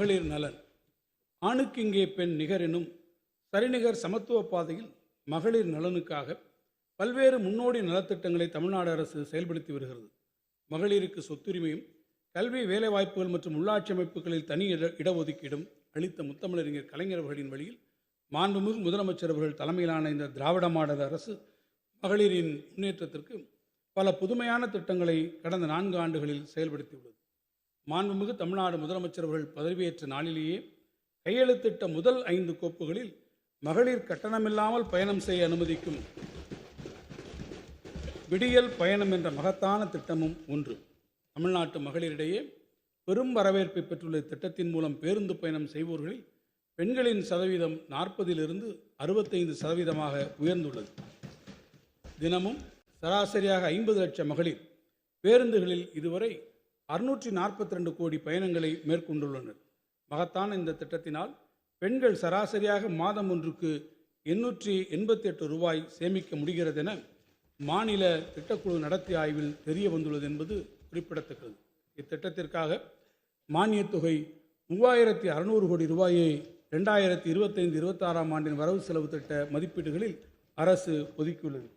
மகளிர் நலன். ஆணுக்கு இங்கே பெண் நிகர் எனும் சரிநிகர் சமத்துவ பாதையில் மகளிர் நலனுக்காக பல்வேறு முன்னோடி நலத்திட்டங்களை தமிழ்நாடு அரசு செயல்படுத்தி வருகிறது. மகளிருக்கு சொத்துரிமையும் கல்வி வேலைவாய்ப்புகள் மற்றும் உள்ளாட்சி அமைப்புகளில் தனி இட இடஒதுக்கீடும் அளித்த முத்தமிழறிஞர் கலைஞர் அவர்களின் வழியில் மாண்புமிகு முதலமைச்சர் அவர்கள் தலைமையிலான இந்த திராவிட மாடல் அரசு மகளிரின் முன்னேற்றத்திற்கு பல புதுமையான திட்டங்களை கடந்த நான்கு ஆண்டுகளில் செயல்படுத்தியுள்ளது மாண்புமிகு தமிழ்நாடு முதலமைச்சர் அவர்கள் பதவியேற்ற நாளிலேயே கையெழுத்திட்ட முதல் ஐந்து கோப்புகளில் மகளிர் கட்டணமில்லாமல் பயணம் செய்ய அனுமதிக்கும் விடியல் பயணம் என்ற மகத்தான திட்டமும் ஒன்று. தமிழ்நாட்டு மகளிரிடையே பெரும் வரவேற்பை பெற்றுள்ள திட்டத்தின் மூலம் பேருந்து பயணம் செய்வோர்களில் பெண்களின் சதவீதம் நாற்பதிலிருந்து அறுபத்தைந்து சதவீதமாக உயர்ந்துள்ளது. தினமும் சராசரியாக ஐம்பது லட்சம் மகளிர் பேருந்துகளில் இதுவரை அறுநூற்றி நாற்பத்தி ரெண்டு கோடி பயணங்களை மேற்கொண்டுள்ளனர். மகத்தான இந்த திட்டத்தினால் பெண்கள் சராசரியாக மாதம் ஒன்றுக்கு எண்ணூற்றி எண்பத்தி எட்டு ரூபாய் சேமிக்க முடிகிறது என மாநில திட்டக்குழு நடத்திய ஆய்வில் தெரிய வந்துள்ளது என்பது குறிப்பிடத்தக்கது. இத்திட்டத்திற்காக மானியத் தொகை மூவாயிரத்தி அறுநூறு கோடி ரூபாயை ரெண்டாயிரத்தி இருபத்தைந்து இருபத்தாறாம் ஆண்டின் வரவு செலவு திட்ட மதிப்பீடுகளில் அரசு ஒதுக்கியுள்ளது.